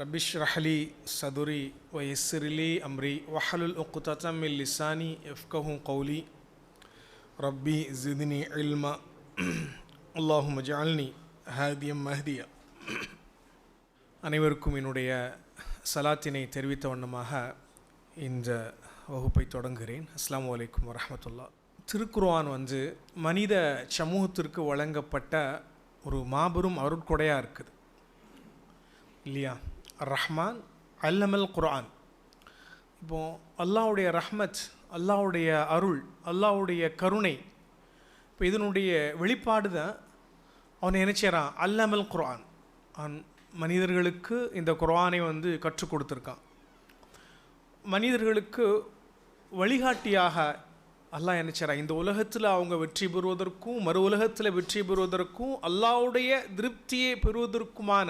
Rubbish ரஹலி சதுரி வயசிரிலி அம்ரி வஹலுல் உக்குதம் இல் லிசானி எஃப்கஹு கௌலி ரப்பி ஜிதினி இல்மா அல்லாஹு மஜால்னி ஹாதியம் மஹதியா அனைவருக்கும் என்னுடைய சலாத்தினை தெரிவித்த வண்ணமாக இந்த வகுப்பை தொடங்குகிறேன். அஸ்லாம் வலைக்கம் வரமத்துல்லா திருக்குர்வான் வந்து மனித சமூகத்திற்கு வழங்கப்பட்ட ஒரு மாபெரும் அருட்கொடையாக இருக்குது. இல்லையா? ரஹ்மான் அல்லமல் குர்ஆன் இப்போ அல்லாஹ்வுடைய ரஹ்மத் அல்லாஹ்வுடைய அருள் அல்லாவுடைய கருணை இப்போ இதனுடைய வெளிப்பாடு தான் அவன் நினைச்சாரான் அல்லமல் குர்ஆன் அவன் மனிதர்களுக்கு இந்த குர்ஆனை வந்து கற்றுக் கொடுத்துருக்கான். மனிதர்களுக்கு வழிகாட்டியாக அல்லாஹ் நினைச்சாரா இந்த உலகத்தில் அவங்க வெற்றி பெறுவதற்கும் மறு உலகத்தில் வெற்றி பெறுவதற்கும் அல்லாவுடைய திருப்தியை பெறுவதற்குமான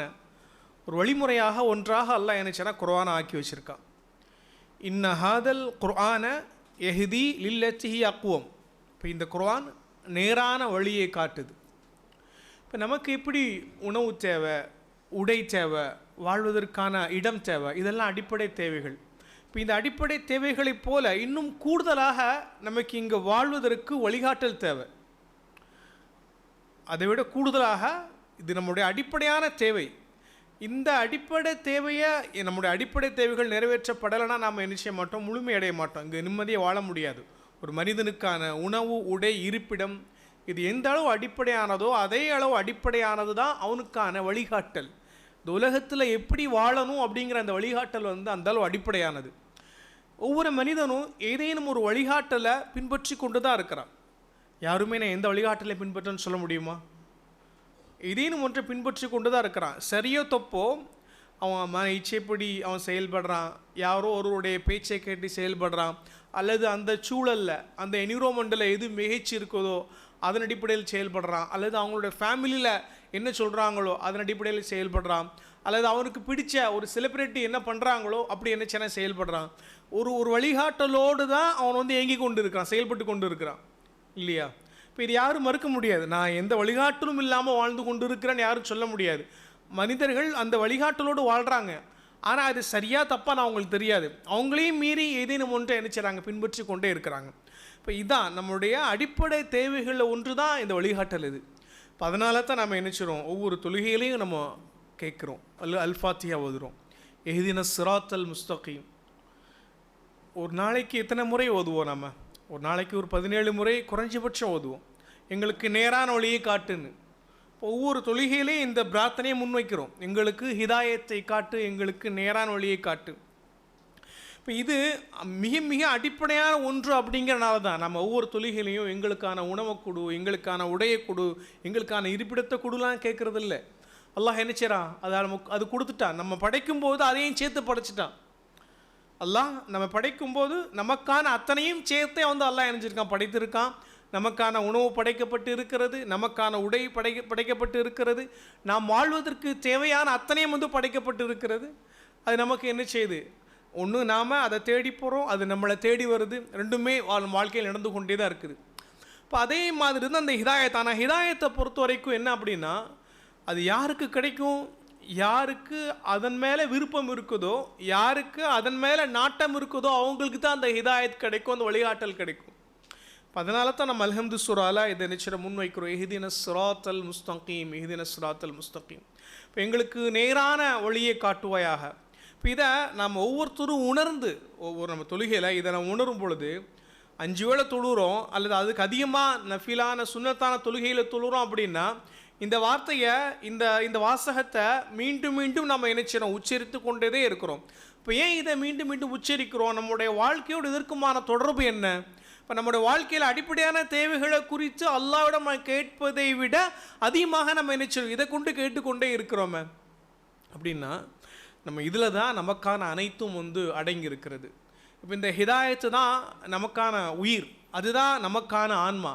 ஒரு வழிமுறையாக ஒன்றாக அல்லாஹ் நினைச்சாரா குர்ஆனை ஆக்கி வச்சுருக்கான் இன்ன ஹாதல் குர்ஆன எஹ்தி லில்லச்சிஹி அக்குவம் இப்போ இந்த குர்ஆன் நேரான வழியை காட்டுது. இப்போ நமக்கு எப்படி உணவு தேவை உடை தேவை வாழ்வதற்கான இடம் தேவை இதெல்லாம் அடிப்படை தேவைகள். இப்போ இந்த அடிப்படை தேவைகளைப் போல இன்னும் கூடுதலாக நமக்கு இங்கே வாழ்வதற்கு வழிகாட்டல் தேவை. அதை விட கூடுதலாக இது நம்முடைய அடிப்படையான தேவை. இந்த அடிப்படை தேவையை நம்முடைய அடிப்படை தேவைகள் நிறைவேற்றப்படலைன்னா நாம் என்ன செய்ய மாட்டோம்? முழுமையடைய மாட்டோம். இங்கே நிம்மதியை வாழ முடியாது. ஒரு மனிதனுக்கான உணவு உடை இருப்பிடம் இது எந்த அளவு அடிப்படையானதோ அதே அளவு அடிப்படையானது தான் அவனுக்கான வழிகாட்டல். இந்த உலகத்தில் எப்படி வாழணும் அப்படிங்கிற அந்த வழிகாட்டல் வந்து அந்த அளவு அடிப்படையானது. ஒவ்வொரு மனிதனும் ஏதேனும் ஒரு வழிகாட்டலை பின்பற்றி கொண்டு தான் இருக்கிறான். யாருமே நான் எந்த வழிகாட்டலை பின்பற்றன்னு சொல்ல முடியுமா? இதையும் ஒன்றை பின்பற்றி கொண்டு தான் இருக்கிறான். சரியோ தப்போ அவன் மன இச்சைப்படி அவன் செயல்படுறான். யாரோ ஒருவருடைய பேச்சை கேட்டு செயல்படுறான். அல்லது அந்த சூழலில் அந்த என்விரோமெண்டில் எது மிகைச்சு இருக்குதோ அதன் அடிப்படையில் செயல்படுறான். அல்லது அவங்களோட ஃபேமிலியில் என்ன சொல்கிறாங்களோ அதன் அடிப்படையில் செயல்படுறான். அல்லது அவனுக்கு பிடிச்ச ஒரு செலிப்ரிட்டி என்ன பண்ணுறாங்களோ அப்படி என்ன சேன செயல்படுறான். ஒரு ஒரு வழிகாட்டலோடு தான் அவன் வந்து இயங்கி கொண்டு இருக்கிறான் செயல்பட்டு கொண்டு இருக்கிறான் இல்லையா? இப்போ இது யாரும் மறுக்க முடியாது. நான் எந்த வழிகாட்டலும் இல்லாமல் வாழ்ந்து கொண்டு இருக்கிறேன்னு யாரும் சொல்ல முடியாது. மனிதர்கள் அந்த வழிகாட்டலோடு வாழ்கிறாங்க ஆனால் அது சரியாக தப்பாக நான் அவங்களுக்கு தெரியாது. அவங்களையும் மீறி ஏதேனும் ஒன்றை என்ன பின்பற்றி கொண்டே இருக்கிறாங்க. இப்போ இதுதான் நம்மளுடைய அடிப்படை தேவைகளில் ஒன்று தான் இந்த வழிகாட்டல் இது. இப்போ அதனால தான் நம்ம நினச்சிரும் ஒவ்வொரு தொழுகையிலையும் நம்ம கேட்குறோம். அல்ல அல்ஃபாத்தியா ஓதுறோம். எஹிதின சிராத்தல் முஸ்தகீம். ஒரு நாளைக்கு எத்தனை முறை ஓதுவோம் நம்ம ஒரு நாளைக்கு ஒரு பதினேழு முறை குறைஞ்சபட்சம் ஓதுவோம். எங்களுக்கு நேரான வழியை காட்டுன்னு. இப்போ ஒவ்வொரு தொழுகையிலையும் இந்த பிரார்த்தனையை முன்வைக்கிறோம். எங்களுக்கு ஹிதாயத்தை காட்டு எங்களுக்கு நேரான வழியை காட்டு. இப்போ இது மிக மிக அடிப்படையான ஒன்று அப்படிங்கிறனால தான் நம்ம ஒவ்வொரு தொழுகையிலையும் எங்களுக்கான உணவை கொடு எங்களுக்கான உடையை கொடு எங்களுக்கான இருப்பிடத்தை கொடுலாம் கேட்குறதில்ல அல்லாஹ் என்ன செய்கிறான் அதை நமக்கு அது கொடுத்துட்டான். நம்ம படைக்கும் போது அதையும் சேர்த்து படைச்சிட்டான். அல்லாஹ் நம்ம படைக்கும் போது நமக்கான அத்தனையும் சேர்த்தே வந்து அல்லாஹ் இணைஞ்சிருக்கான் படைத்திருக்கான். நமக்கான உணவு படைக்கப்பட்டு இருக்கிறது நமக்கான உடை படை படைக்கப்பட்டு இருக்கிறது. நாம் வாழ்வதற்கு தேவையான அத்தனையும் வந்து படைக்கப்பட்டு இருக்கிறது. அது நமக்கு என்ன செய்யுது? ஒன்று நாம் அதை தேடி போகிறோம் அது நம்மளை தேடி வருது. ரெண்டுமே வாழும் வாழ்க்கையில் நடந்து கொண்டே தான் இருக்குது. இப்போ அதே மாதிரி தான் அந்த ஹிதாயத். ஆனால் ஹிதாயத்தை பொறுத்த வரைக்கும் என்ன அப்படின்னா அது யாருக்கு கிடைக்கும்? யாருக்கு அதன் மேலே விருப்பம் இருக்குதோ யாருக்கு அதன் மேலே நாட்டம் இருக்குதோ அவங்களுக்கு தான் அந்த ஹிதாயத் கிடைக்கும் அந்த வழிகாட்டல் கிடைக்கும். இப்போ அதனால தான் நம்ம அலஹம்து சுரால இதை நிச்சயம் முன்வைக்கிறோம். எஹிதின சுராத்தல் முஸ்தகீம் எஹிதின சுராத்தல் முஸ்தகீம். இப்போ எங்களுக்கு நேரான வழியை காட்டுவாயாக. இப்போ இதை நம்ம ஒவ்வொருத்தரும் உணர்ந்து ஒவ்வொரு நம்ம தொழுகையில் இதை நம்ம உணரும் பொழுது அஞ்சு வேளை தொழுகிறோம் அல்லது அதுக்கு அதிகமாக நஃபிலான சுண்ணத்தான தொழுகையில் தொழுகிறோம் அப்படின்னா இந்த வார்த்தையை இந்த இந்த வாசகத்தை மீண்டும் மீண்டும் நம்ம நினைச்சிடும் உச்சரித்து கொண்டே இருக்கிறோம். இப்போ ஏன் இதை மீண்டும் மீண்டும் உச்சரிக்கிறோம்? நம்முடைய வாழ்க்கையோடு இதற்குமான தொடர்பு என்ன? இப்போ நம்முடைய வாழ்க்கையில் அடிப்படையான தேவைகளை குறித்து அல்லாவிடம் கேட்பதை விட அதிகமாக நம்ம நினைச்சிடும் இதை கொண்டு கேட்டுக்கொண்டே இருக்கிறோமே. அப்படின்னா நம்ம இதில் தான் நமக்கான அனைத்தும் வந்து அடங்கி இருக்கிறது இப்போ இந்த ஹிதாயத்து தான் நமக்கான உயிர். அதுதான் நமக்கான ஆன்மா.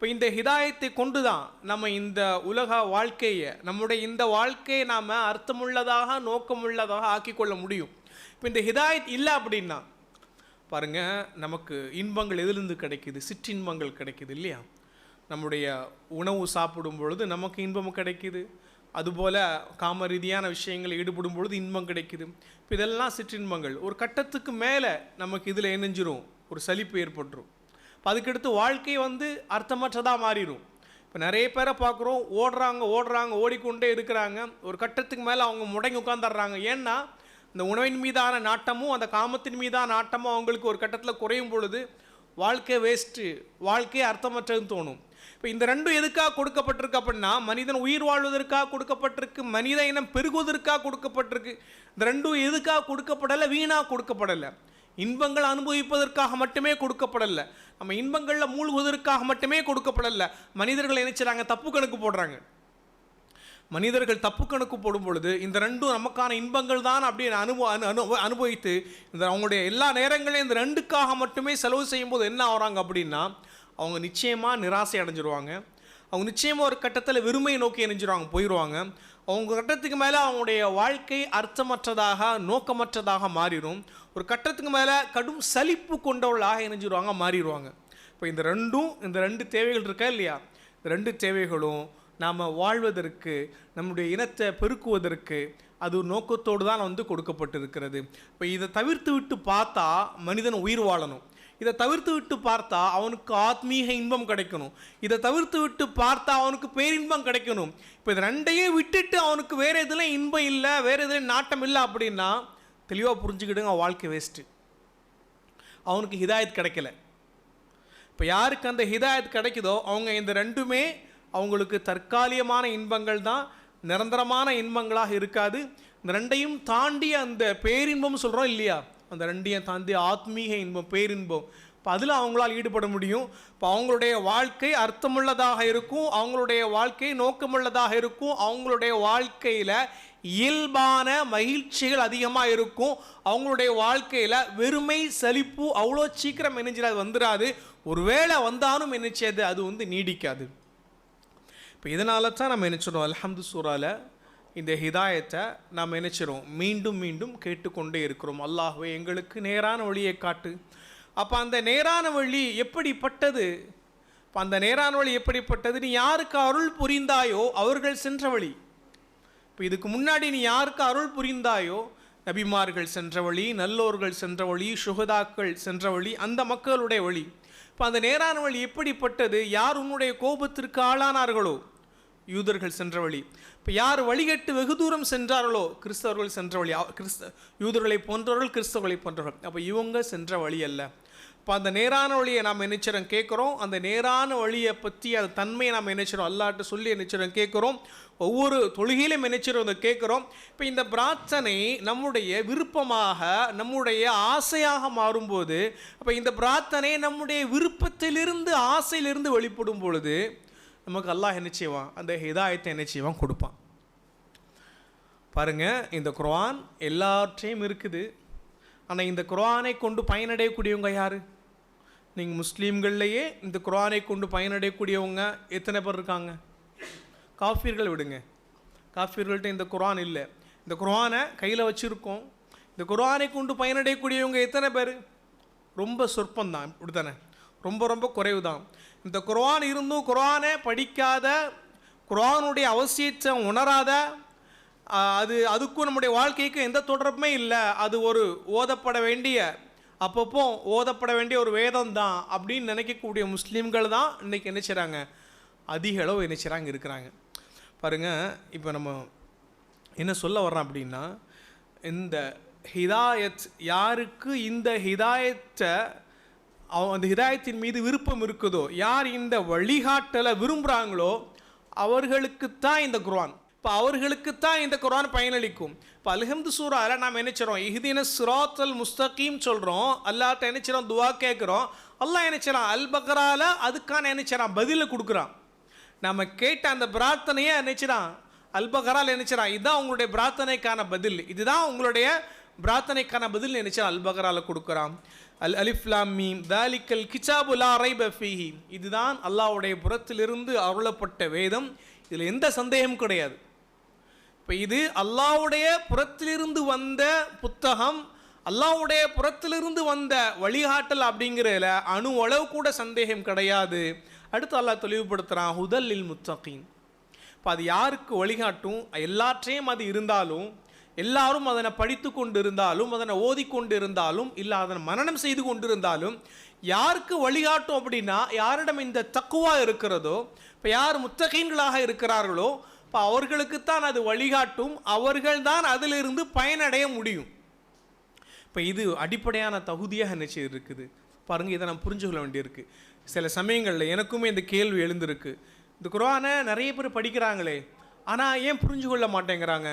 இப்போ இந்த ஹிதாயத்தை கொண்டு தான் நம்ம இந்த உலக வாழ்க்கையை நம்முடைய இந்த வாழ்க்கையை நாம் அர்த்தமுள்ளதாக நோக்கமுள்ளதாக ஆக்கிக்கொள்ள முடியும். இப்போ இந்த ஹிதாயத் இல்லை அப்படின்னா பாருங்கள் நமக்கு இன்பங்கள் எதிலிருந்து கிடைக்குது? சிற்றின்பங்கள் கிடைக்குது இல்லையா? நம்முடைய உணவு சாப்பிடும் பொழுது நமக்கு இன்பம் கிடைக்குது. அதுபோல் காம ரீதியான விஷயங்களில் ஈடுபடும் பொழுது இன்பம் கிடைக்குது. இப்போ இதெல்லாம் சிற்றின்பங்கள். ஒரு கட்டத்துக்கு மேலே நமக்கு இதில் இணைஞ்சிரும். ஒரு சலிப்பு ஏற்பட்டுரும். இப்போ அதுக்கடுத்து வாழ்க்கை வந்து அர்த்தமற்றதாக மாறிடும் இப்போ நிறைய பேரை பார்க்குறோம் ஓடுறாங்க ஓடுறாங்க ஓடிக்கொண்டே இருக்கிறாங்க. ஒரு கட்டத்துக்கு மேலே அவங்க முடங்கி உட்காந்துடுறாங்க ஏன்னா இந்த உணவின் மீதான நாட்டமும் அந்த காமத்தின் மீதான நாட்டமும் அவங்களுக்கு ஒரு கட்டத்தில் குறையும் பொழுது வாழ்க்கை வேஸ்ட்டு வாழ்க்கையே அர்த்தமற்றதுன்னு தோணும். இப்போ இந்த ரெண்டும் எதுக்காக கொடுக்கப்பட்டிருக்கு அப்படின்னா மனிதன் உயிர் வாழ்வதற்காக கொடுக்கப்பட்டிருக்கு மனித இனம் பெருகுவதற்காக கொடுக்கப்பட்டிருக்கு. இந்த ரெண்டும் எதுக்காக கொடுக்கப்படலை? வீணாக கொடுக்கப்படலை. இன்பங்கள் அனுபவிப்பதற்காக மட்டுமே கொடுக்கப்படலை. நம்ம இன்பங்களில் மூழ்குவதற்காக மட்டுமே கொடுக்கப்படலை. மனிதர்கள் நினைச்சாங்க தப்பு கணக்கு போடுறாங்க. மனிதர்கள் தப்பு கணக்கு போடும் பொழுது இந்த ரெண்டும் நமக்கான இன்பங்கள் தான் அப்படின்னு அனுபவ அனு அனுபவித்து இந்த அவங்களுடைய எல்லா நேரங்களையும் இந்த ரெண்டுக்காக மட்டுமே செலவு செய்யும்போது என்ன ஆகிறாங்க அப்படின்னா அவங்க நிச்சயமாக நிராசை அடைஞ்சிருவாங்க. அவங்க நிச்சயமாக ஒரு கட்டத்தில் வெறுமையை நோக்கி இணைஞ்சிருவாங்க போயிடுவாங்க அவங்க கட்டத்துக்கு மேலே அவங்களுடைய வாழ்க்கை அர்த்தமற்றதாக நோக்கமற்றதாக மாறிடும். ஒரு கட்டத்துக்கு மேலே கடும் சலிப்பு கொண்டவர்களாக இணைஞ்சிடுவாங்க மாறிடுவாங்க. இப்போ இந்த ரெண்டும் இந்த ரெண்டு தேவைகள் இருக்கா இல்லையா? இந்த ரெண்டு தேவைகளும் நாம் வாழ்வதற்கு நம்முடைய இனத்தை பெருக்குவதற்கு அது ஒரு நோக்கத்தோடு தான் வந்து கொடுக்கப்பட்டிருக்கிறது. இப்போ இதை தவிர்த்து விட்டு பார்த்தா மனிதன் உயிர் வாழணும். இதை தவிர்த்து விட்டு பார்த்தா அவனுக்கு ஆத்மீக இன்பம் கிடைக்கணும். இதை தவிர்த்து விட்டு பார்த்தா அவனுக்கு பேரின்பம் கிடைக்கணும். இப்போ இது ரெண்டையும் விட்டுட்டு அவனுக்கு வேறு எதுலையும் இன்பம் இல்லை வேறு எதுலையும் நாட்டம் இல்லை அப்படின்னா தெளிவாக புரிஞ்சுக்கிடுங்க அவன் வாழ்க்கை வேஸ்ட்டு அவனுக்கு ஹிதாயத் கிடைக்கல. இப்போ யாருக்கு அந்த ஹிதாயத் கிடைக்குதோ அவங்க இந்த ரெண்டுமே அவங்களுக்கு தற்காலிகமான இன்பங்கள் தான் நிரந்தரமான இன்பங்களாக இருக்காது. இந்த ரெண்டையும் தாண்டி அந்த பேரின்பம் சொல்கிறோம் இல்லையா? அந்த ரெண்டையும் தாண்டி ஆத்மீக இன்பம் பேரின்பம். இப்போ அதில் அவங்களால் ஈடுபட முடியும். இப்போ அவங்களுடைய வாழ்க்கை அர்த்தமுள்ளதாக இருக்கும் அவங்களுடைய வாழ்க்கை நோக்கமுள்ளதாக இருக்கும் அவங்களுடைய வாழ்க்கையில் இயல்பான மகிழ்ச்சிகள் அதிகமாக இருக்கும். அவங்களுடைய வாழ்க்கையில் வெறுமை சலிப்பு அவ்வளோ சீக்கிரம் நினைச்சிடாது வந்துடாது ஒருவேளை வந்தாலும் நினைச்சது அது வந்து நீடிக்காது. இப்போ இதனால தான் நம்ம நினச்சிடும் அல்ஹம்து சூறாவில் இந்த ஹிதாயத்தை நாம் நினைச்சிரும் மீண்டும் மீண்டும் கேட்டுக்கொண்டே இருக்கிறோம். அல்லாஹ்வே எங்களுக்கு நேரான வழியை காட்டு. அப்போ அந்த நேரான வழி எப்படிப்பட்டது? இப்போ அந்த நேரான வழி எப்படிப்பட்டது? நீ யாருக்கு அருள் புரிந்தாயோ அவர்கள் சென்ற வழி. இப்போ இதுக்கு முன்னாடி நீ யாருக்கு அருள் புரிந்தாயோ? நபிமார்கள் சென்ற வழி நல்லோர்கள் சென்ற வழி சுகதாக்கள் சென்ற வழி அந்த மக்களுடைய வழி. இப்போ அந்த நேரான வழி எப்படிப்பட்டது? யார் உன்னுடைய கோபத்திற்கு ஆளானார்களோ? யூதர்கள் சென்ற வழி. இப்போ யார் வழிகட்டு வெகு தூரம் சென்றார்களோ? கிறிஸ்தவர்கள் சென்ற வழி. கிறிஸ்த யூதர்களை போன்றவர்கள் கிறிஸ்தவர்களை போன்றவர்கள். அப்போ இவங்க சென்ற வழி அல்ல. இப்போ அந்த நேரான வழியை நாம் நினைச்சிடம் கேட்குறோம். அந்த நேரான வழியை பற்றி அந்த தன்மையை நாம் நினைச்சிடும் அல்லாட்ட சொல்லி நினைச்சிடம் கேட்குறோம். ஒவ்வொரு தொழுகையிலும் நினைச்சிடும் அதை கேட்குறோம். இப்போ இந்த பிரார்த்தனை நம்முடைய விருப்பமாக நம்முடைய ஆசையாக மாறும்போது அப்போ இந்த பிரார்த்தனை நம்முடைய விருப்பத்திலிருந்து ஆசையிலிருந்து வெளிப்படும் பொழுது நமக்கு அல்லாஹ் என்ன செய்வான்? அந்த ஹிதாயத்தை என்ன செய்வான்? கொடுப்பான். பாருங்க இந்த குரான் எல்லாற்றையும் இருக்குது. ஆனால் இந்த குரானை கொண்டு பயனடையக்கூடியவங்க யார்? நீங்கள் முஸ்லீம்கள்லையே இந்த குரானை கொண்டு பயனடையக்கூடியவங்க எத்தனை பேர் இருக்காங்க? காஃபியர்கள் விடுங்க. காஃபிர்கள்ட்ட இந்த குரான் இல்லை. இந்த குரானை கையில் வச்சுருக்கோம். இந்த குரானை கொண்டு பயனடையக்கூடியவங்க எத்தனை பேர்? ரொம்ப சொற்பந்தான் இப்படி தானே ரொம்ப ரொம்ப குறைவு தான் இந்த குரான் இருந்தும் குரானை படிக்காத குரானுடைய அவசியத்தை உணராத அது அதுக்கும் நம்முடைய வாழ்க்கைக்கும் எந்த தொடர்புமே இல்லை. அது ஒரு ஓதப்பட வேண்டிய அப்பப்போ ஓதப்பட வேண்டிய ஒரு வேதம் தான் அப்படின்னு நினைக்கக்கூடிய முஸ்லீம்கள் தான் இன்றைக்கி என்ன செய்கிறாங்க அதிக அளவு என்ன செய்கிறாங்க இருக்கிறாங்க. பாருங்க இப்போ நம்ம என்ன சொல்ல வர்றோம் அப்படின்னா இந்த ஹிதாயத் யாருக்கு இந்த ஹிதாயத்தை அந்த ஹிதாயத்தின் மீது விருப்பம் இருக்குதோ யார் இந்த வழிகாட்டலை விரும்புகிறாங்களோ அவர்களுக்குத்தான் இந்த குர்வான் இப்போ அவர்களுக்கு தான் இந்த குரான் பயனளிக்கும். இப்போ அல்ஹம்து சூறால நாம் நினைச்சிரோம் இஹ்தின சிராத்தல் முஸ்தகீம் சொல்கிறோம் அல்லாட்ட நினைச்சிரோம் துவா கேட்குறோம் அல்லாஹ் நினைச்சிறான் அல் பக்ரால அதுக்கான நினைச்சிரான் பதிலை கொடுக்குறான். நம்ம கேட்ட அந்த பிரார்த்தனையே நினைச்சிரான் அல் அல்பகரால் நினைச்சிரான் இதுதான் உங்களுடைய பிரார்த்தனைக்கான பதில். இதுதான் உங்களுடைய பிரார்த்தனைக்கான பதில் நினைச்சா அல்பகரால கொடுக்குறான். அல் அலிஃப்லாம் மீம். தாலிக்கல் கிச்சாபுலா ரைப ஃபீஹி. இதுதான் அல்லாஹ்வுடைய புறத்திலிருந்து அருளப்பட்ட வேதம். இதில் எந்த சந்தேகமும் கிடையாது. இப்போ இது அல்லாவுடைய புறத்திலிருந்து வந்த புத்தகம் அல்லாஹ்வுடைய புறத்திலிருந்து வந்த வழிகாட்டல் அப்படிங்கிறதுல அணு அளவு கூட சந்தேகம் கிடையாது. அடுத்து அல்லாஹ் தெளிவுபடுத்துகிறான் ஹுதல்லில் முத்தகீன். இப்போ அது யாருக்கு வழிகாட்டும்? எல்லாற்றையும் அது இருந்தாலும் எல்லாரும் அதனை படித்து கொண்டு இருந்தாலும் அதனை ஓதிக்கொண்டு இருந்தாலும் இல்லை அதனை மரணம் செய்து கொண்டு இருந்தாலும் யாருக்கு வழிகாட்டும் அப்படின்னா யாரிடம் இந்த தக்குவா இருக்கிறதோ இப்போ யார் முத்தகீன்களாக இருக்கிறார்களோ இப்போ அவர்களுக்குத்தான் அது வழிகாட்டும் அவர்கள்தான் அதிலிருந்து பயனடைய முடியும். இப்போ இது அடிப்படையான தகுதியாக நினைச்சு இருக்குது. பாருங்கள் இதை நான் புரிஞ்சு கொள்ள வேண்டியிருக்கு. சில சமயங்களில் எனக்குமே இந்த கேள்வி எழுந்திருக்கு. இந்த குரானை நிறைய பேர் படிக்கிறாங்களே ஆனால் ஏன் புரிஞ்சு கொள்ள மாட்டேங்கிறாங்க?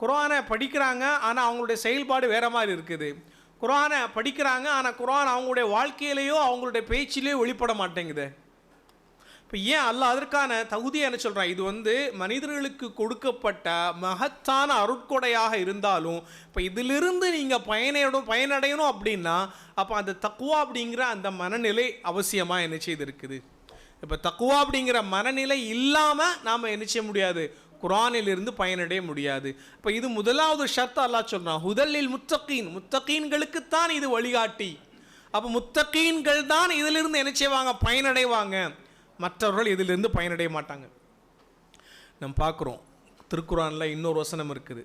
குரானை படிக்கிறாங்க ஆனால் அவங்களுடைய செயல்பாடு வேறு மாதிரி இருக்குது. குரானை படிக்கிறாங்க ஆனால் குரான் அவங்களுடைய வாழ்க்கையிலேயோ அவங்களுடைய பேச்சிலேயோ வெளிப்பட மாட்டேங்குது. இப்போ ஏன் அல்ல அதற்கான தகுதியை என்ன சொல்கிறான் இது வந்து மனிதர்களுக்கு கொடுக்கப்பட்ட மகத்தான அருட்கொடையாக இருந்தாலும் இப்போ இதிலிருந்து நீங்கள் பயனையிடும் பயனடையணும் அப்படின்னா அப்போ அந்த தக்குவா அப்படிங்கிற அந்த மனநிலை அவசியமாக என்ன செய்திருக்குது? இப்போ தக்குவா அப்படிங்கிற மனநிலை இல்லாமல் நாம் என்ன செய்ய முடியாது? குரானிலிருந்து பயனடைய முடியாது. இப்போ இது முதலாவது ஷர்த் அல்லா சொல்கிறான் ஹுதலில் முத்தகீன். முத்தகீன்களுக்குத்தான் இது வழிகாட்டி. அப்போ முத்தகீன்கள் தான் இதிலிருந்து என்ன செய்வாங்க? பயனடைவாங்க. மற்றவர்கள் இதிலிருந்து பயனடைய மாட்டாங்க. நம்ம பார்க்குறோம் திருக்குறானில் இன்னொரு வசனம் இருக்குது.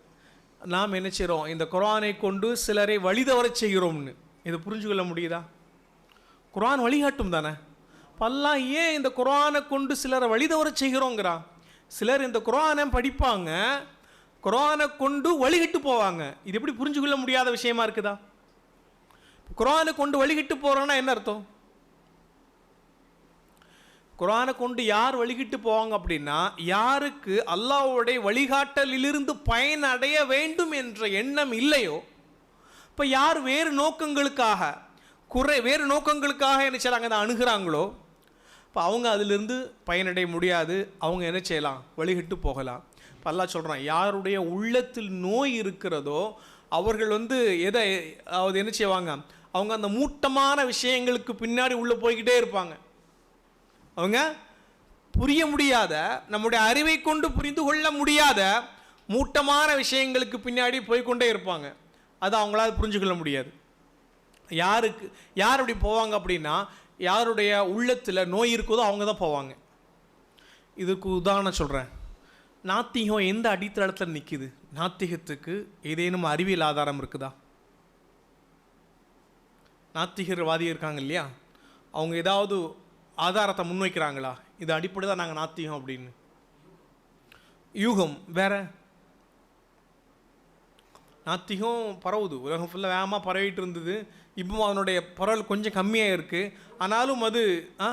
நாம் என்ன செய்கிறோம் இந்த குரானை கொண்டு சிலரை வழிதவர செய்கிறோம்னு. இதை புரிஞ்சுக்கொள்ள முடியுதா? குரான் வழிகாட்டும் தானே? பல்லாம் ஏன் இந்த குரானை கொண்டு சிலரை வழிதவர செய்கிறோங்கிறா? சிலர் இந்த குரானை படிப்பாங்க குரானை கொண்டு வழிகிட்டு போவாங்க. இது எப்படி புரிஞ்சுக்கொள்ள முடியாத விஷயமா இருக்குதா? குரானை கொண்டு வழிகிட்டு போகிறோன்னா என்ன அர்த்தம்? குரானை கொண்டு யார் வழிகிட்டு போவாங்க அப்படின்னா யாருக்கு அல்லாவுடைய வழிகாட்டலிலிருந்து பயனடைய வேண்டும் என்ற எண்ணம் இல்லையோ இப்போ யார் வேறு நோக்கங்களுக்காக குறை வேறு நோக்கங்களுக்காக என்ன செய்கிறாங்க அதை அணுகிறாங்களோ இப்போ அவங்க அதிலிருந்து பயனடைய முடியாது. அவங்க என்ன செய்யலாம்? வழிகிட்டு போகலாம். இப்போ எல்லாம் சொல்கிறான் யாருடைய உள்ளத்தில் நோய் இருக்கிறதோ அவர்கள் வந்து எதை அதாவது என்ன செய்வாங்க? அவங்க அந்த மூட்டமான விஷயங்களுக்கு பின்னாடி உள்ளே போய்கிட்டே இருப்பாங்க. அவங்க புரிய முடியாத நம்முடைய அறிவை கொண்டு புரிந்து கொள்ள முடியாத மூட்டமான விஷயங்களுக்கு பின்னாடி போய்க்கொண்டே இருப்பாங்க. அது அவங்களால் புரிஞ்சுக்கொள்ள முடியாது. யாருக்கு யார் அப்படி போவாங்க அப்படின்னா யாருடைய உள்ளத்தில் நோய் இருக்குதோ அவங்க தான் போவாங்க. இதுக்கு உதாரணம் சொல்கிறேன் நாத்திகம் எந்த அடித்தளத்தில் நிற்கிது நாத்திகத்துக்கு ஏதேனும் அறிவியல் ஆதாரம் இருக்குதா? நாத்திகர்வாதி இருக்காங்க இல்லையா? அவங்க ஏதாவது ஆதாரத்தை முன்வைக்கிறாங்களா? இது அடிப்படை தான் நாங்கள் நாத்தியம் அப்படின்னு. யூகம் வேற? நாத்திகம் பரவுது. உலகம் ஃபுல்லாக வேகமாக பரவிட்டு இருந்தது. இப்போ அதனுடைய பரவல் கொஞ்சம் கம்மியாக இருக்குது ஆனாலும் அது ஆ?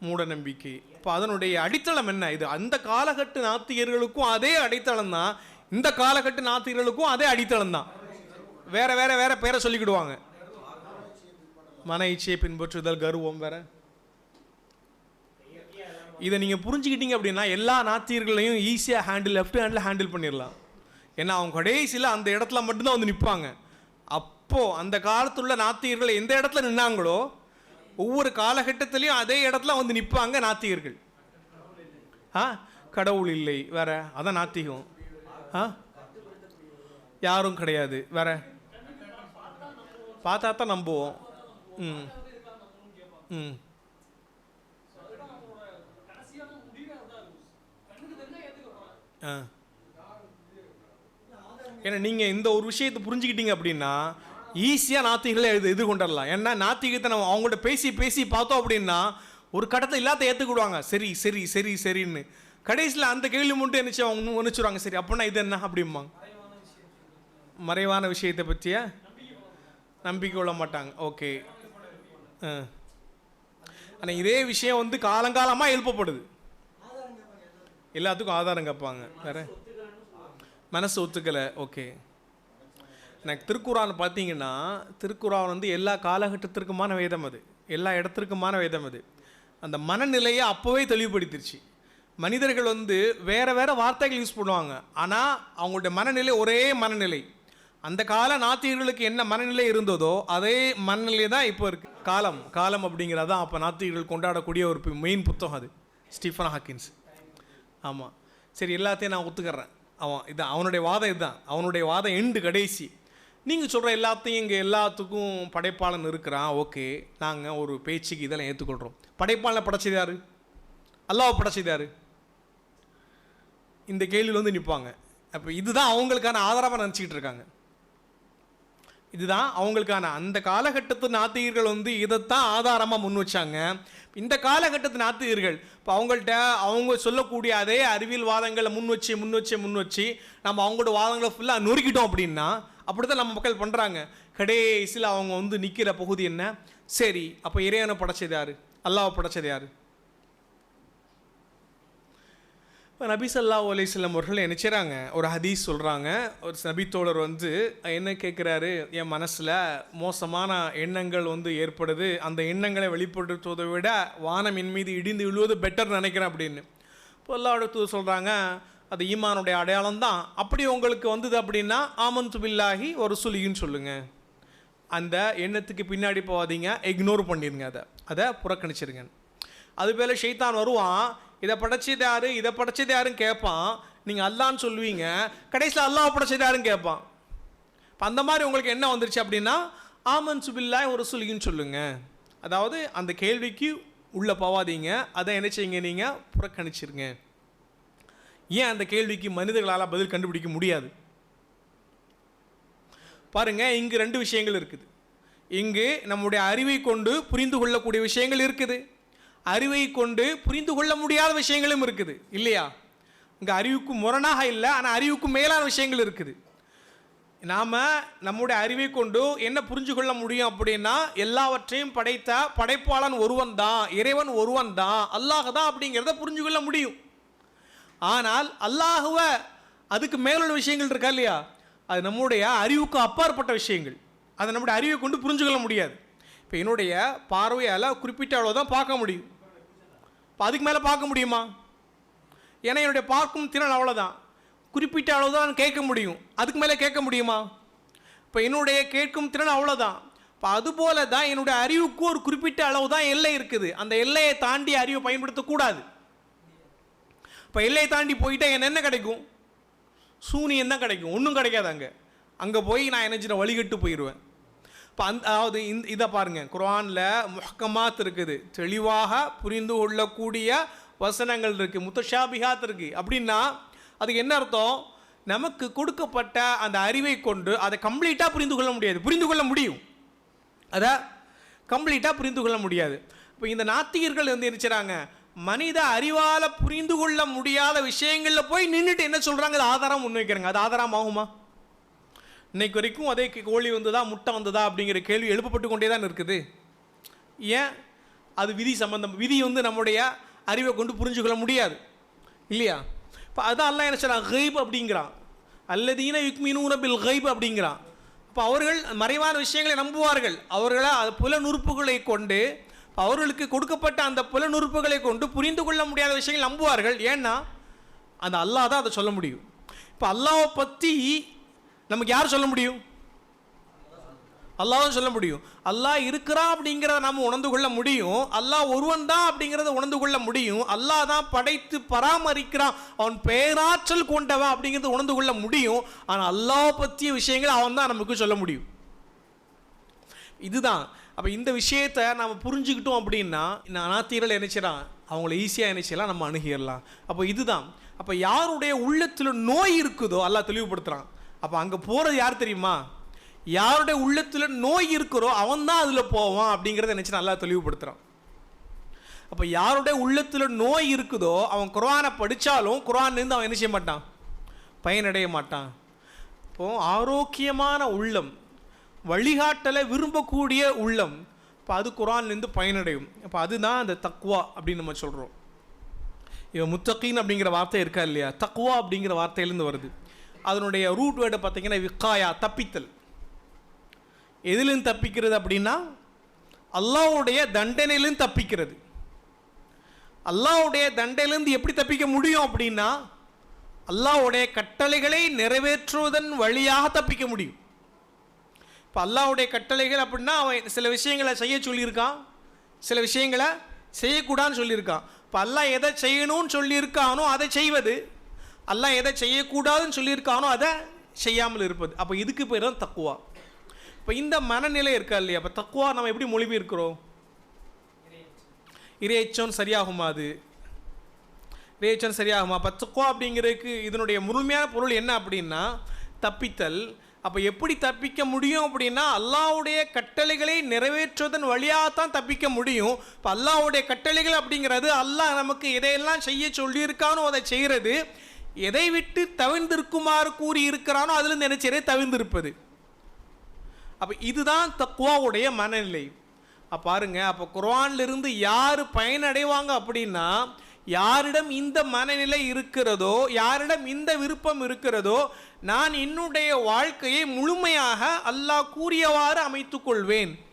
மூட நம்பிக்கை இப்போ அதனுடைய அடித்தளம் என்ன? இது அந்த காலகட்ட நாத்திகர்களுக்கும் அதே அடித்தளம் தான். இந்த காலகட்ட நாத்திகர்களுக்கும் அதே அடித்தளம் தான். வேற வேற வேற பேரை சொல்லிக்கிடுவாங்க. மன இச்சையை பின்பற்றுதல் கர்வம் வேற? இதை நீங்கள் புரிஞ்சுக்கிட்டீங்க அப்படின்னா எல்லா நாத்தியர்களையும் ஈஸியாக ஹேண்டில் லெஃப்ட் ஹேண்டில் ஹேண்டில் பண்ணிடலாம். ஏன்னா அவங்க கடைசியில் அந்த இடத்துல மட்டும்தான் வந்து நிற்பாங்க அப்போது அந்த காலத்துள்ள நாத்தியர்கள் எந்த இடத்துல நின்னாங்களோ ஒவ்வொரு காலகட்டத்திலையும் அதே இடத்துல வந்து நிற்பாங்க நாத்திகர்கள். ஆ? கடவுள் இல்லை வேற. அதான் நாத்திகம். ஆ? யாரும் கிடையாது வேற. பார்த்தா தான் நம்புவோம். ம். ம். ஏன்னா நீங்கள் இந்த ஒரு விஷயத்தை புரிஞ்சுக்கிட்டீங்க அப்படின்னா ஈஸியாக நாத்திகளை எது எதிர்கொண்டுடலாம் ஏன்னா நாத்திகத்தை நம்ம அவங்கள்ட்ட பேசி பேசி பார்த்தோம் அப்படின்னா ஒரு கடத்தை இல்லாத ஏற்றுக்கிடுவாங்க சரி சரி சரி சரின்னு. கடைசியில் அந்த கேள்வி மட்டும் என்னச்சு அவங்க நினச்சிடுவாங்க சரி அப்படின்னா இது என்ன அப்படிம்பாங்க. மறைவான விஷயத்தை பற்றிய நம்பிக்கை கொள்ள மாட்டாங்க. ஓகே. ஆ. ஆனால் இதே விஷயம் வந்து காலங்காலமாக எழுப்பப்படுது. எல்லாத்துக்கும் ஆதாரம் கேட்பாங்க. வேற? மனசு ஒத்துக்கலை. ஓகே. எனக்கு திருக்குறான் பார்த்தீங்கன்னா திருக்குறான் வந்து எல்லா காலகட்டத்திற்குமான வேதம் அது. எல்லா இடத்திற்குமான வேதம் அது. அந்த மனநிலையை அப்போவே தெளிவுபடுத்திருச்சு. மனிதர்கள் வந்து வேறு வேறு வார்த்தைகள் யூஸ் பண்ணுவாங்க. ஆனால் அவங்களுடைய மனநிலை ஒரே மனநிலை. அந்த கால நாத்திகர்களுக்கு என்ன மனநிலை இருந்ததோ அதே மனநிலை தான் இப்போ இருக்குது காலம். காலம் அப்படிங்கிறது தான் அப்போ நாத்திகர்கள் கொண்டாடக்கூடிய ஒரு மெயின் புத்தகம் அது. Stephen Hawkins. ஆமாம் சரி எல்லாத்தையும் நான் ஒத்துக்கிறேன். அவன் இது அவனுடைய வாதம் இதுதான். அவனுடைய வாதம் எண்டு கடைசி. நீங்கள் சொல்கிற எல்லாத்தையும் இங்கே எல்லாத்துக்கும் படைப்பாளன் இருக்கிறான். ஓகே நாங்கள் ஒரு பேச்சுக்கு இதெல்லாம் ஏற்றுக்கொள்கிறோம் படைப்பாளனை படைச்சது யார்? அல்லாவை படைச்சது யார்? இந்த கேள்வியில் வந்து நிற்பாங்க அப்போ இதுதான் அவங்களுக்கான ஆதரவாக நினச்சிக்கிட்டு இருக்காங்க. இதுதான் அவங்களுக்கான. அந்த காலகட்டத்து நாத்திகர்கள் வந்து இதைத்தான் ஆதாரமாக முன் வச்சாங்க. இந்த காலகட்டத்து நாத்திகர்கள் இப்போ அவங்கள்ட்ட அவங்க சொல்லக்கூடிய அதே அறிவியல் வாதங்களை முன் வச்சு முன் வச்சு முன் வச்சு நம்ம அவங்களோட வாதங்களை ஃபுல்லாக நொறுக்கிட்டோம் அப்படின்னா அப்படி தான் நம்ம மக்கள் பண்ணுறாங்க கடைசியில் அவங்க வந்து நிற்கிற பகுதி என்ன? சரி அப்போ இறைவனை படைச்சது யார்? அல்லாவை படைச்சது யாரு? இப்போ நபி ஸல்லல்லாஹு அலைஹி அவர்கள் என்ன செய்கிறாங்க ஒரு ஹதீஸ் சொல்கிறாங்க ஒரு நபித்தோழர் தோழர் வந்து என்ன கேட்குறாரு என் மனசில் மோசமான எண்ணங்கள் வந்து ஏற்படுது. அந்த எண்ணங்களை வெளிப்படுத்துவதை விட வானம் என் மீது இடிந்து விழுவது பெட்டர் நினைக்கிறேன் அப்படின்னு. இப்போ எல்லா இடத்துல சொல்கிறாங்க அது ஈமானுடைய அடையாளம் தான். அப்படி உங்களுக்கு வந்தது அப்படின்னா ஆமந்துபில்லாகி ஒரு சுலின்னு சொல்லுங்கள் அந்த எண்ணத்துக்கு பின்னாடி போகாதீங்க. இக்னோர் பண்ணிடுங்க அதை. அதை புறக்கணிச்சிருங்க அது ஷெய்தான் வருவான் இதை படைச்சது யாரு? இதை படைச்சது யாருன்னு கேட்பான் நீங்கள் அல்லான்னு சொல்லுவீங்க. கடைசியில் அல்லாஹ் படைச்சது யாருன்னு கேட்பான் இப்போ அந்த மாதிரி உங்களுக்கு என்ன வந்துருச்சு அப்படின்னா ஆமன் சுபில்லா ஒரு சுலின்னு சொல்லுங்க. அதாவது அந்த கேள்விக்கு உள்ளே போவாதீங்க. அதை என்ன செய்யுங்க நீங்கள் புறக்கணிச்சிருங்க. ஏன் அந்த கேள்விக்கு மனிதர்களால் பதில் கண்டுபிடிக்க முடியாது? பாருங்கள் இங்கு ரெண்டு விஷயங்கள் இருக்குது. இங்கு நம்முடைய அறிவை கொண்டு புரிந்து கொள்ளக்கூடிய விஷயங்கள் இருக்குது. அறிவை கொண்டு புரிந்து கொள்ள முடியாத விஷயங்களும் இருக்குது. இல்லையா? இங்கே அறிவுக்கு முரணாக இல்லை ஆனால் அறிவுக்கு மேலான விஷயங்கள் இருக்குது. நாம் நம்முடைய அறிவை கொண்டு என்ன புரிஞ்சு கொள்ள முடியும் அப்படின்னா எல்லாவற்றையும் படைத்த படைப்பாளன் ஒருவன் தான் இறைவன் ஒருவன் தான் அல்லாஹ் தான் அப்படிங்கிறத புரிஞ்சு கொள்ள முடியும். ஆனால் அல்லாஹுவ அதுக்கு மேலுள்ள விஷயங்கள் இருக்கா இல்லையா? அது நம்முடைய அறிவுக்கு அப்பாற்பட்ட விஷயங்கள். அதை நம்முடைய அறிவை கொண்டு புரிஞ்சு கொள்ள முடியாது. இப்போ என்னுடைய பார்வையால் குறிப்பிட்ட அளவு தான் பார்க்க முடியும். இப்போ அதுக்கு மேலே பார்க்க முடியுமா? ஏன்னா என்னுடைய பார்க்கும் திறன் அவ்வளோதான் குறிப்பிட்ட அளவு தான் கேட்க முடியும். அதுக்கு மேலே கேட்க முடியுமா? இப்போ என்னுடைய கேட்கும் திறன் அவ்வளோதான் இப்போ அதுபோல தான் என்னுடைய அறிவுக்கு ஒரு குறிப்பிட்ட அளவு தான் எல்லை இருக்குது. அந்த எல்லையை தாண்டி அறிவை பயன்படுத்தக்கூடாது இப்போ எல்லையை தாண்டி போயிட்டால் என்ன என்ன கிடைக்கும்? சூனியம் தான் கிடைக்கும். ஒன்றும் கிடைக்காது அங்கே. அங்கே போய் நான் என்ன வழிகட்டு போயிடுவேன் இப்போ அந்த அதாவது இந்த இதை பாருங்கள் குரானில் முஹக்கமாத் இருக்குது. தெளிவாக புரிந்து கொள்ளக்கூடிய வசனங்கள் இருக்குது முத்தஷாபிகாத் இருக்குது அப்படின்னா அதுக்கு என்ன அர்த்தம்? நமக்கு கொடுக்கப்பட்ட அந்த அறிவை கொண்டு அதை கம்ப்ளீட்டாக புரிந்து கொள்ள முடியாது. புரிந்து கொள்ள முடியும். அதை கம்ப்ளீட்டாக புரிந்து கொள்ள முடியாது. இப்போ இந்த நாத்திகர்கள் வந்து நினைச்சாங்க மனித அறிவால் புரிந்து கொள்ள முடியாத விஷயங்களில் போய் நின்றுட்டு என்ன சொல்கிறாங்க அது ஆதாரம் முன்வைக்கிறாங்க. அது ஆதாரம் ஆகுமா இன்னைக்கு வரைக்கும் அதே கோழி வந்ததா முட்டை வந்ததா அப்படிங்கிற கேள்வி எழுப்பப்பட்டு கொண்டே தான் இருக்குது ஏன்? அது விதி சம்பந்தம். விதி வந்து நம்முடைய அறிவை கொண்டு புரிஞ்சுக்கொள்ள முடியாது. இல்லையா? இப்போ அதான் அல்லாஹ் என்ன சொல்கிறான் ஹைப் அப்படிங்கிறான். அல்லதீன யுக்மினூன பில் ஹைப் அப்படிங்கிறான். இப்போ அவர்கள் மறைவான விஷயங்களை நம்புவார்கள். அவர்களா அது புலனுறுப்புகளை கொண்டு அவர்களுக்கு கொடுக்கப்பட்ட அந்த புலனுறுப்புகளை கொண்டு புரிந்து கொள்ள முடியாத விஷயங்கள் நம்புவார்கள். ஏன்னா அந்த அல்லாஹ் தான் அதை சொல்ல முடியும். இப்போ அல்லாவை பற்றி நமக்கு யார் சொல்ல முடியும்? அல்லாஹ் சொல்ல முடியும். அல்லாஹ் இருக்கிறான் அப்படிங்கிறத நாம் உணர்ந்து கொள்ள முடியும். அல்லாஹ் ஒருவன் தான் அப்படிங்கிறத உணர்ந்து கொள்ள முடியும். அல்லாஹ் தான் படைத்து பராமரிக்கிறான். அவன் பேராற்றல் கொண்டவன் அப்படிங்கிறத உணர்ந்து கொள்ள முடியும். ஆனால் அல்லாஹ் பற்றிய விஷயங்கள் அவன் தான் நமக்கு சொல்ல முடியும். இதுதான். அப்போ இந்த விஷயத்தை நம்ம புரிஞ்சுக்கிட்டோம் அப்படின்னா இந்த அனாத்தீரல் நினைச்சிடான் அவங்கள ஈஸியாக நினைச்சிடலாம் நம்ம அணுகிடலாம். அப்போ இதுதான். அப்போ யாருடைய உள்ளத்தில் நோய் இருக்குதோ அல்லாஹ் தெளிவுபடுத்துகிறான் அப்போ அங்கே போகிறது யார் தெரியுமா? யாருடைய உள்ளத்தில் நோய் இருக்கிறோ அவன் தான் அதில் போவான் அப்படிங்கிறத நினச்சி நல்லா தெளிவுபடுத்துகிறான் அப்போ யாருடைய உள்ளத்தில் நோய் இருக்குதோ அவன் குரானை படித்தாலும் குரான்லேருந்து அவன் என்ன செய்ய மாட்டான்? பயனடைய மாட்டான். இப்போ ஆரோக்கியமான உள்ளம் வழிகாட்டலை விரும்பக்கூடிய உள்ளம் இப்போ அது குரான்லேருந்து பயனடையும். அப்போ அதுதான் அந்த தக்குவா அப்படின்னு நம்ம சொல்கிறோம் இவன் முத்தகீன் அப்படிங்கிற வார்த்தை இருக்கா இல்லையா? தக்குவா அப்படிங்கிற வார்த்தையிலேருந்து வருது. அதனுடைய ரூட் வேர்டை பார்த்திங்கன்னா விக்காயா தப்பித்தல். எதிலும் தப்பிக்கிறது அப்படின்னா அல்லாஹ்வுடைய தண்டனையிலும் தப்பிக்கிறது. அல்லாவுடைய தண்டையிலேருந்து எப்படி தப்பிக்க முடியும் அப்படின்னா அல்லாஹ்வுடைய கட்டளைகளை நிறைவேற்றுவதன் வழியாக தப்பிக்க முடியும். இப்போ அல்லாவுடைய கட்டளைகள் அப்படின்னா அவன் சில விஷயங்களை செய்ய சொல்லியிருக்கான் சில விஷயங்களை செய்யக்கூடாதுன்னு சொல்லியிருக்கான். இப்போ அல்லா எதை செய்யணும்னு சொல்லியிருக்கானோ அதை செய்வது அல்லாஹ் எதை செய்யக்கூடாதுன்னு சொல்லியிருக்கானோ அதை செய்யாமல் இருப்பது. அப்போ இதுக்கு பேர் தான் தக்குவா. இப்போ இந்த மனநிலை இருக்கா இல்லையா? அப்போ தக்குவா நம்ம எப்படி மொழிபெயர்க்கிறோம்? இறையச்சம் சரியாகுமா அது? இறையச்சம் சரியாகுமா? அப்போ தக்குவா அப்படிங்கிறதுக்கு இதனுடைய முழுமையான பொருள் என்ன அப்படின்னா தப்பித்தல். அப்போ எப்படி தப்பிக்க முடியும் அப்படின்னா அல்லாவுடைய கட்டளைகளை நிறைவேற்றுவதன் வழியாக தான் தப்பிக்க முடியும். இப்போ அல்லாவுடைய கட்டளைகள் அப்படிங்கிறது அல்லாஹ் நமக்கு இதையெல்லாம் செய்ய சொல்லியிருக்கானோ அதை செய்கிறது. எதை விட்டு தவிர்ந்திருக்குமாறு கூறி இருக்கிறானோ நினைச்சதே என்ன தவிர்ந்திருப்பது. அப்போ இதுதான் தக்குவாவுடைய மனநிலை. அப்போ பாருங்க அப்போ குர்வான்லேருந்து யார் பயனடைவாங்க அப்படின்னா யாரிடம் இந்த மனநிலை இருக்கிறதோ யாரிடம் இந்த விருப்பம் இருக்கிறதோ நான் என்னுடைய வாழ்க்கையை முழுமையாக அல்லாஹ் கூறியவாறு அமைத்து கொள்வேன்.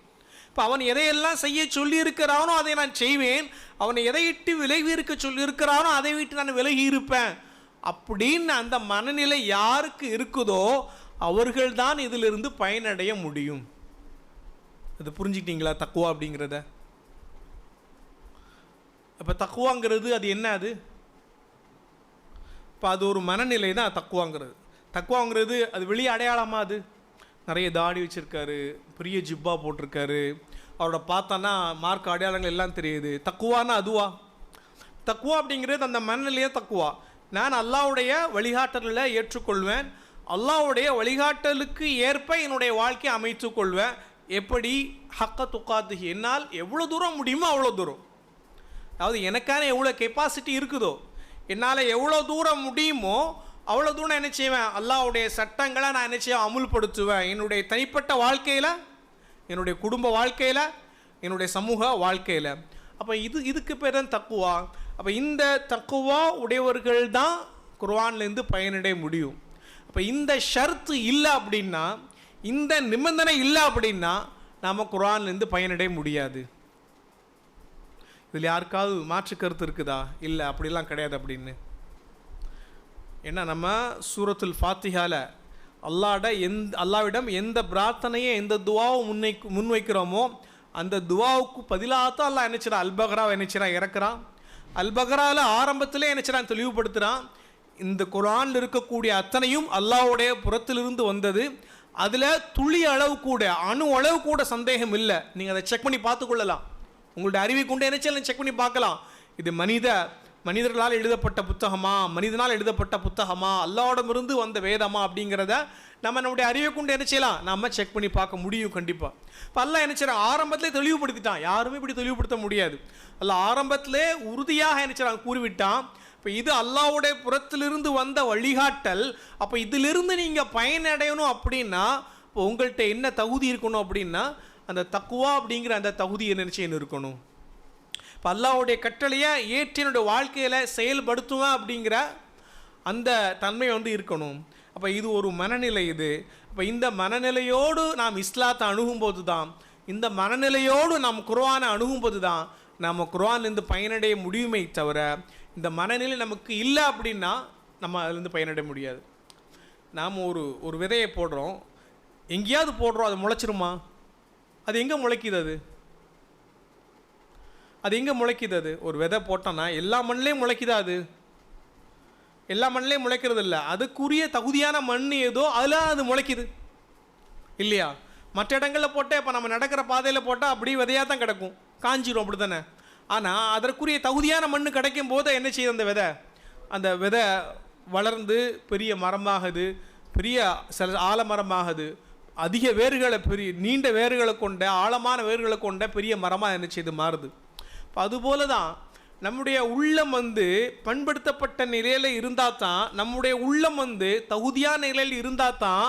இப்போ அவன் எதையெல்லாம் செய்ய சொல்லியிருக்கிறானோ அதை நான் செய்வேன். அவனை எதை விட்டு விலகி இருக்க சொல்லியிருக்கிறானோ அதை விட்டு நான் விலகி இருப்பேன். அப்படின்னு அந்த மனநிலை யாருக்கு இருக்குதோ அவர்கள்தான் இதிலிருந்து பயனடைய முடியும். அது புரிஞ்சுக்கிட்டீங்களா? தக்குவா அப்படிங்கிறத. அப்போ தக்குவாங்கிறது அது என்ன அது? இப்போ அது ஒரு மனநிலை தான் தக்குவாங்கிறது. தக்குவாங்கிறது அது வெளியே அடையாளமா அது? நிறைய தாடி வச்சுருக்காரு பெரிய ஜிப்பா போட்டிருக்காரு. அவரோட பார்த்தோன்னா மார்க் அடையாளங்கள் எல்லாம் தெரியுது. தக்குவானா அதுவா? தக்குவா அப்படிங்கிறது அந்த மனநிலையே தக்குவா. நான் அல்லாவுடைய வழிகாட்டலில் ஏற்றுக்கொள்வேன். அல்லாவுடைய வழிகாட்டலுக்கு ஏற்ப என்னுடைய வாழ்க்கையை அமைத்து கொள்வேன். எப்படி? ஹக்க துக்காத்து. என்னால் எவ்வளோ தூரம் முடியுமோ அவ்வளோ தூரம். அதாவது எனக்கான எவ்வளோ கெப்பாசிட்டி இருக்குதோ என்னால் எவ்வளோ தூரம் முடியுமோ அவ்வளோ தூரம் என்ன செய்வேன்? அல்லாவுடைய சட்டங்களை நான் என்ன செய்வேன்? அமுல்படுத்துவேன். என்னுடைய தனிப்பட்ட வாழ்க்கையில் என்னுடைய குடும்ப வாழ்க்கையில் என்னுடைய சமூக வாழ்க்கையில். அப்போ இது இதுக்கு பேர் தான் தக்குவா. அப்போ இந்த தக்குவா உடையவர்கள் தான் குர்வான்லேருந்து பயனடைய முடியும். அப்போ இந்த ஷர்த்து இல்லை அப்படின்னா இந்த நிபந்தனை இல்லை அப்படின்னா நாம் குரான்லேருந்து பயனடைய முடியாது. இதில் யாருக்காவது மாற்று கருத்து இருக்குதா? இல்லை அப்படிலாம் கிடையாது அப்படின்னு. ஏன்னா நம்ம சூரத்துல் ஃபாத்திகால அல்லாட எந்த அல்லாவிடம் எந்த பிரார்த்தனையை எந்த துவாவும் முன்வை முன்வைக்கிறோமோ அந்த துவாவுக்கு பதிலாக தான் அல்லா நினைச்சிடான் அல்பகராவை நினைச்சிடான் இறக்குறான். அல்பகராவில் ஆரம்பத்திலே நினைச்சிடான் தெளிவுபடுத்துகிறான் இந்த குரானில் இருக்கக்கூடிய அத்தனையும் அல்லாஹ்வுடைய புறத்திலிருந்து வந்தது. அதில் துளி அளவு கூட அணு அளவு கூட சந்தேகம் இல்லை. நீங்கள் அதை செக் பண்ணி பார்த்துக்கொள்ளலாம் உங்களுடைய அறிவை கொண்டு என்ன செக் பண்ணி பார்க்கலாம். இது மனித மனிதர்களால் எழுதப்பட்ட புத்தகமா? மனிதனால் எழுதப்பட்ட புத்தகமா? அல்லாவிடமிருந்து வந்த வேதமா அப்படிங்கிறத நம்ம நம்முடைய அறிவை கொண்டு என்ன செய்யலாம்? நம்ம செக் பண்ணி பார்க்க முடியும் கண்டிப்பாக இப்போ அல்ல என்ன செய்யறான்? ஆரம்பத்திலே தெளிவுபடுத்திட்டான். யாருமே இப்படி தெளிவுபடுத்த முடியாது. அல்ல ஆரம்பத்திலே உறுதியாக என்ன செய்றான் கூறிவிட்டான் இப்போ இது அல்லாவுடைய புறத்திலிருந்து வந்த வழிகாட்டல். அப்போ இதிலிருந்து நீங்கள் பயனடையணும் அப்படின்னா இப்போ உங்கள்கிட்ட என்ன தகுதி இருக்கணும் அப்படின்னா அந்த தக்குவா அப்படிங்கிற அந்த தகுதி என்ன நிச்சயம் இருக்கணும். இப்போ அல்லாவுடைய கட்டளையை ஏற்றி என்னுடைய வாழ்க்கையில் செயல்படுத்துவேன் அப்படிங்கிற அந்த தன்மை வந்து இருக்கணும். அப்போ இது ஒரு மனநிலை இது. அப்போ இந்த மனநிலையோடு நாம் இஸ்லாத்தை அணுகும்போது தான் இந்த மனநிலையோடு நாம் குர்வானை அணுகும்போது தான் நம்ம குர்வான்லேருந்து பயனடைய முடியுமே தவிர இந்த மனநிலை நமக்கு இல்லை அப்படின்னா நம்ம அதுலேருந்து பயனடைய முடியாது. நாம் ஒரு ஒரு விதையை போடுறோம். எங்கேயாவது போடுறோம் அது முளைச்சிருமா? அது எங்கே முளைக்குது அது? அது எங்கே முளைக்குது அது? ஒரு விதை போட்டோன்னா எல்லா மண்ணிலையும் முளைக்குதா அது? எல்லா மண்ணிலையும் முளைக்கிறது இல்லை. அதுக்குரிய தகுதியான மண் ஏதோ அதில் அது முளைக்குது. இல்லையா? மற்ற இடங்களில் போட்டால் இப்போ நம்ம நடக்கிற பாதையில் போட்டால் அப்படியே விதையாக தான் கிடக்கும். காஞ்சிரும் அப்படி தானே ஆனால் அதற்குரிய தகுதியான மண் கிடைக்கும் போது என்ன செய்யுது அந்த விதை? அந்த விதை வளர்ந்து பெரிய மரமாகுது. பெரிய சில ஆலமரமாகுது. அதிக வேர்களை பெரிய நீண்ட வேர்களை கொண்ட ஆழமான வேர்களை கொண்ட பெரிய மரமாக என்ன செய்து மாறுது? இப்போ அதுபோல தான் நம்முடைய உள்ளம் வந்து பண்படுத்தப்பட்ட நிலையில் இருந்தால் தான் நம்முடைய உள்ளம் வந்து தகுதியான நிலையில் இருந்தால் தான்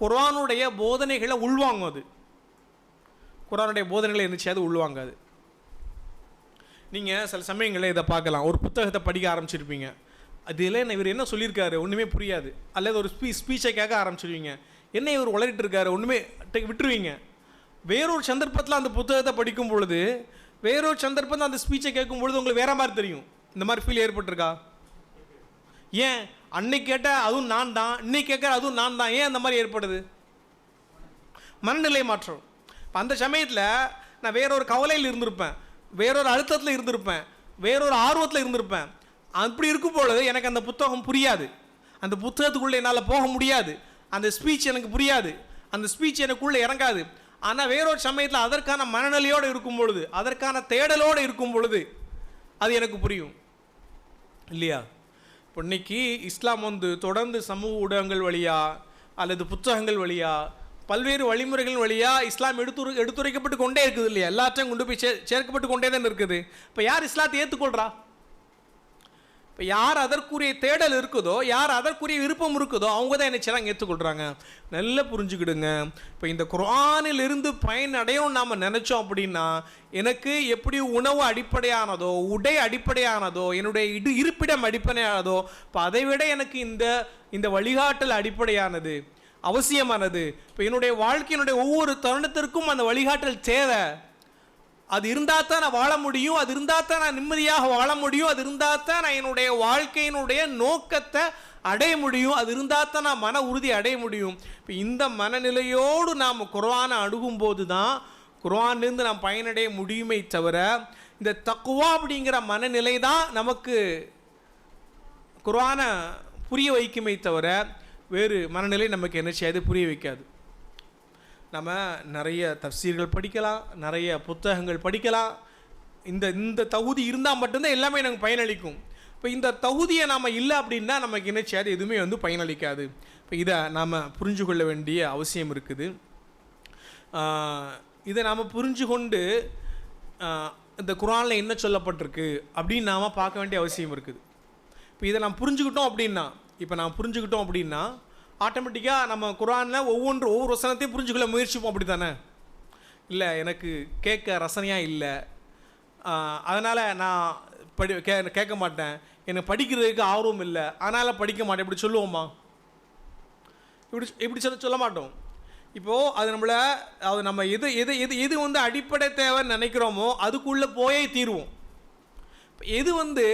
குரானுடைய போதனைகளை உள்வாங்கும் அது குரானுடைய போதனைகளை இருந்துச்சு அது உள்வாங்காது. நீங்கள் சில சமயங்களில் இதை பார்க்கலாம். ஒரு புத்தகத்தை படிக்க ஆரம்பிச்சிருப்பீங்க. அதில் என்ன இவர் என்ன சொல்லியிருக்காரு? ஒன்றுமே புரியாது. அல்லது ஒரு ஸ்பீ ஸ்பீச்சை கேட்க ஆரம்பிச்சிருவீங்க. என்ன இவர் உளறிட்டு இருக்காரு? ஒன்றுமே விட்டுருவீங்க. வேறொரு சந்தர்ப்பத்தில் அந்த புத்தகத்தை படிக்கும் பொழுது வேறொரு சந்தர்ப்பத்தில் அந்த ஸ்பீச்சை கேட்கும் பொழுது உங்களுக்கு வேற மாதிரி தெரியும். இந்த மாதிரி ஃபீல் ஏற்பட்டிருக்கா? ஏன்? அன்னைக்கு கேட்ட அதுவும் நான் தான். இன்னைக்கு கேட்குற அதுவும் நான் தான். ஏன் அந்த மாதிரி ஏற்படுது? மனநிலை மாற்றம். இப்போ அந்த சமயத்தில் நான் வேறொரு கவலையில் இருந்திருப்பேன். வேறொரு அழுத்தத்தில் இருந்திருப்பேன். வேறொரு ஆர்வத்தில் இருந்திருப்பேன். அப்படி இருக்கும் பொழுது எனக்கு அந்த புத்தகம் புரியாது. அந்த புத்தகத்துக்குள்ளே என்னால் போக முடியாது. அந்த ஸ்பீச் எனக்கு புரியாது. அந்த ஸ்பீச் எனக்குள்ளே இறங்காது. ஆனால் வேறொரு சமயத்தில் அதற்கான மனநிலையோடு இருக்கும் பொழுது அதற்கான தேடலோடு இருக்கும் பொழுது அது எனக்கு புரியும். இல்லையா? இப்போ இன்றைக்கி இஸ்லாம் வந்து தொடர்ந்து சமூக ஊடகங்கள் வழியா அல்லது புத்தகங்கள் வழியா பல்வேறு வழிமுறைகள் வழியா இஸ்லாம் எடுத்து எடுத்துரைக்கப்பட்டு கொண்டே இருக்குது இல்லையா? எல்லாத்தையும் கொண்டு போய் சே சேர்க்கப்பட்டு கொண்டே தான் இருக்குது. இப்போ யார் இஸ்லாத்தை ஏற்றுக்கொள்கிறா இப்போ யார் அதற்குரிய தேடல் இருக்குதோ யார் அதற்குரிய விருப்பம் இருக்குதோ அவங்க தான் என்ன செய்றாங்க ஏற்றுக்கொள்கிறாங்க நல்லா புரிஞ்சுக்கிடுங்க. இப்போ இந்த குரானில் இருந்து பயன் நாம் நினச்சோம் அப்படின்னா எனக்கு எப்படி உணவு அடிப்படையானதோ உடை அடிப்படையானதோ என்னுடைய இடு இருப்பிடம் அடிப்படையானதோ இப்போ அதை விட எனக்கு இந்த இந்த வழிகாட்டல் அடிப்படையானது அவசியமானது. இப்போ என்னுடைய வாழ்க்கையினுடைய ஒவ்வொரு தருணத்திற்கும் அந்த வழிகாட்டல் தேவை. அது இருந்தால் தான் நான் வாழ முடியும் அது இருந்தால் தான் நான் நிம்மதியாக வாழ முடியும் அது இருந்தால் தான் நான் என்னுடைய வாழ்க்கையினுடைய நோக்கத்தை அடைய முடியும் அது இருந்தால் தான் நான் மன உறுதி அடைய முடியும். இப்போ இந்த மனநிலையோடு நாம் குரானை அணுகும்போது தான் குரான்லேருந்து நாம் பயனடைய முடியுமே தவிர இந்த தக்குவா அப்படிங்கிற மனநிலை தான் நமக்கு குரானை புரிய வைக்குமே தவிர வேறு மனநிலை நமக்கு என்ன செய்யாது? புரிய வைக்காது. நம்ம நிறைய தப்சீர்கள் படிக்கலாம் நிறைய புத்தகங்கள் படிக்கலாம். இந்த இந்த தகுதி இருந்தால் மட்டும்தான் எல்லாமே எனக்கு பயனளிக்கும். இப்போ இந்த தகுதியை நாம் இல்லை அப்படின்னா நமக்கு என்ன செய்யாது? எதுவுமே வந்து பயனளிக்காது. இப்போ இதை நாம் புரிஞ்சு கொள்ள வேண்டிய அவசியம் இருக்குது. இதை நாம் புரிஞ்சு கொண்டு இந்த குரானில் என்ன சொல்லப்பட்டிருக்கு அப்படின்னு நாம் பார்க்க வேண்டிய அவசியம் இருக்குது. இப்போ இதை நாம் புரிஞ்சுக்கிட்டோம் அப்படின்னா இப்போ நான் புரிஞ்சுக்கிட்டோம் அப்படின்னா ஆட்டோமேட்டிக்காக நம்ம குரானில் ஒவ்வொன்று ஒவ்வொரு வசனத்தையும் புரிஞ்சுக்கொள்ள முயற்சிப்போம் அப்படி தானே இல்லை எனக்கு கேட்க ரசனையாக இல்லை. அதனால் நான் படி கே கேட்க மாட்டேன். எனக்கு படிக்கிறதுக்கு ஆர்வம் இல்லை. அதனால் படிக்க மாட்டேன். இப்படி சொல்லுவோமா? இப்படி இப்படி சொல்ல சொல்ல மாட்டோம். இப்போது அது நம்மளை அது நம்ம எது எது எது எது வந்து அடிப்படை தேவைன்னு நினைக்கிறோமோ அதுக்குள்ளே போயே தீருவோம். எது வந்து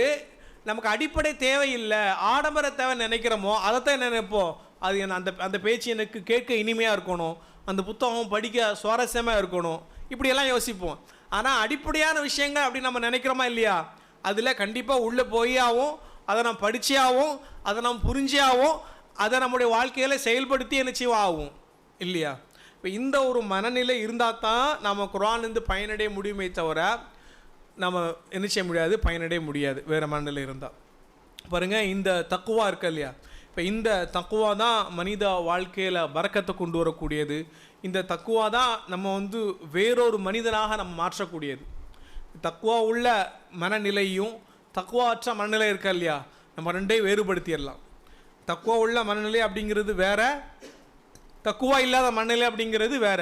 நமக்கு அடிப்படை தேவையில்லை ஆடம்பர தேவை நினைக்கிறோமோ அதைத்தான் நினைப்போம்? அது என் அந்த அந்த பேச்சு எனக்கு கேட்க இனிமையாக இருக்கணும் அந்த புத்தகம் படிக்க சுவாரஸ்யமாக இருக்கணும் இப்படியெல்லாம் யோசிப்போம். ஆனால் அடிப்படையான விஷயங்கள் அப்படி நம்ம நினைக்கிறோமா இல்லையா? அதில் கண்டிப்பாக உள்ளே போயாவும் அதை நாம் படிச்சியாவும் அதை நாம் புரிஞ்சியாவும் அதை நம்முடைய வாழ்க்கையில் செயல்படுத்தி என்ன ஆகும் இல்லையா? இப்போ இந்த ஒரு மனநிலை இருந்தால் தான் நம்ம குரான்லேருந்து பயனடைய முடியுமே தவிர நம்ம என்ன செய்ய முடியாது? பயனடைய முடியாது. வேறு மனநிலை இருந்தால் பாருங்கள் இந்த தக்குவா இருக்கு இல்லையா? இப்போ இந்த தக்குவா தான் மனித வாழ்க்கையில் வரக்கத்தை கொண்டு வரக்கூடியது. இந்த தக்குவா தான் நம்ம வந்து வேறொரு மனிதனாக நம்ம மாற்றக்கூடியது. தக்குவா உள்ள மனநிலையும் தக்குவா அற்ற மனநிலை இருக்கா இல்லையா? நம்ம ரெண்டையும் வேறுபடுத்திடலாம். தக்குவா உள்ள மனநிலை அப்படிங்கிறது வேற தக்குவா இல்லாத மனநிலை அப்படிங்கிறது வேற.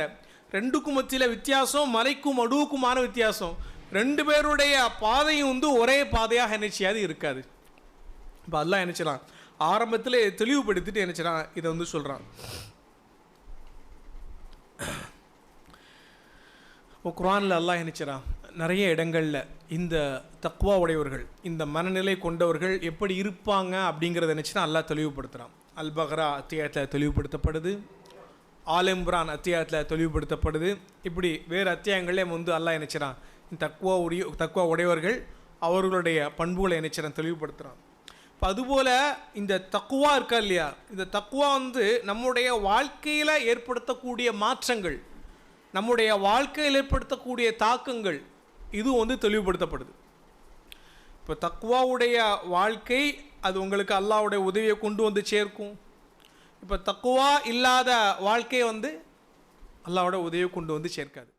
ரெண்டுக்கும் மத்தியில் வித்தியாசம் மலைக்கும் அடுவுக்குமான வித்தியாசம். ரெண்டு பேருடைய பாதையும் வந்து ஒரே பாதையாக நினைச்சியாது இருக்காது. இப்போ அல்லாஹ் நினைச்சிடலாம் ஆரம்பத்தில் தெளிவுபடுத்திட்டு நினைச்சிடான் இதை வந்து சொல்கிறான் குரானில் அல்லாஹ் நினைச்சிடான் நிறைய இடங்களில் இந்த தக்குவா உடையவர்கள் இந்த மனநிலை கொண்டவர்கள் எப்படி இருப்பாங்க அப்படிங்கிறத நினச்சினா அல்லா அல்லாஹ் தெளிவுபடுத்துகிறான் அல்பஹரா அத்தியாயத்தில் தெளிவுபடுத்தப்படுது. ஆலிம்ரான் அத்தியாயத்தில் தெளிவுபடுத்தப்படுது. இப்படி வேறு அத்தியாயங்களே வந்து அல்லாஹ் நினைச்சிடான் தக்குவா உரிய தக்குவா உடையவர்கள் அவர்களுடைய பண்புகளை நினைச்சிடான் தெளிவுபடுத்துகிறான் இப்போ அதுபோல் இந்த தக்குவா இருக்கா இல்லையா? இந்த தக்குவா வந்து நம்முடைய வாழ்க்கையில் ஏற்படுத்தக்கூடிய மாற்றங்கள் நம்முடைய வாழ்க்கையில் ஏற்படுத்தக்கூடிய தாக்கங்கள் இது வந்து தெளிவுபடுத்தப்படுது. இப்போ தக்குவாவுடைய வாழ்க்கை அது உங்களுக்கு அல்லாவுடைய உதவியை கொண்டு வந்து சேர்க்கும். இப்போ தக்குவா இல்லாத வாழ்க்கையை வந்து அல்லாவோட உதவியை கொண்டு வந்து சேர்க்காது.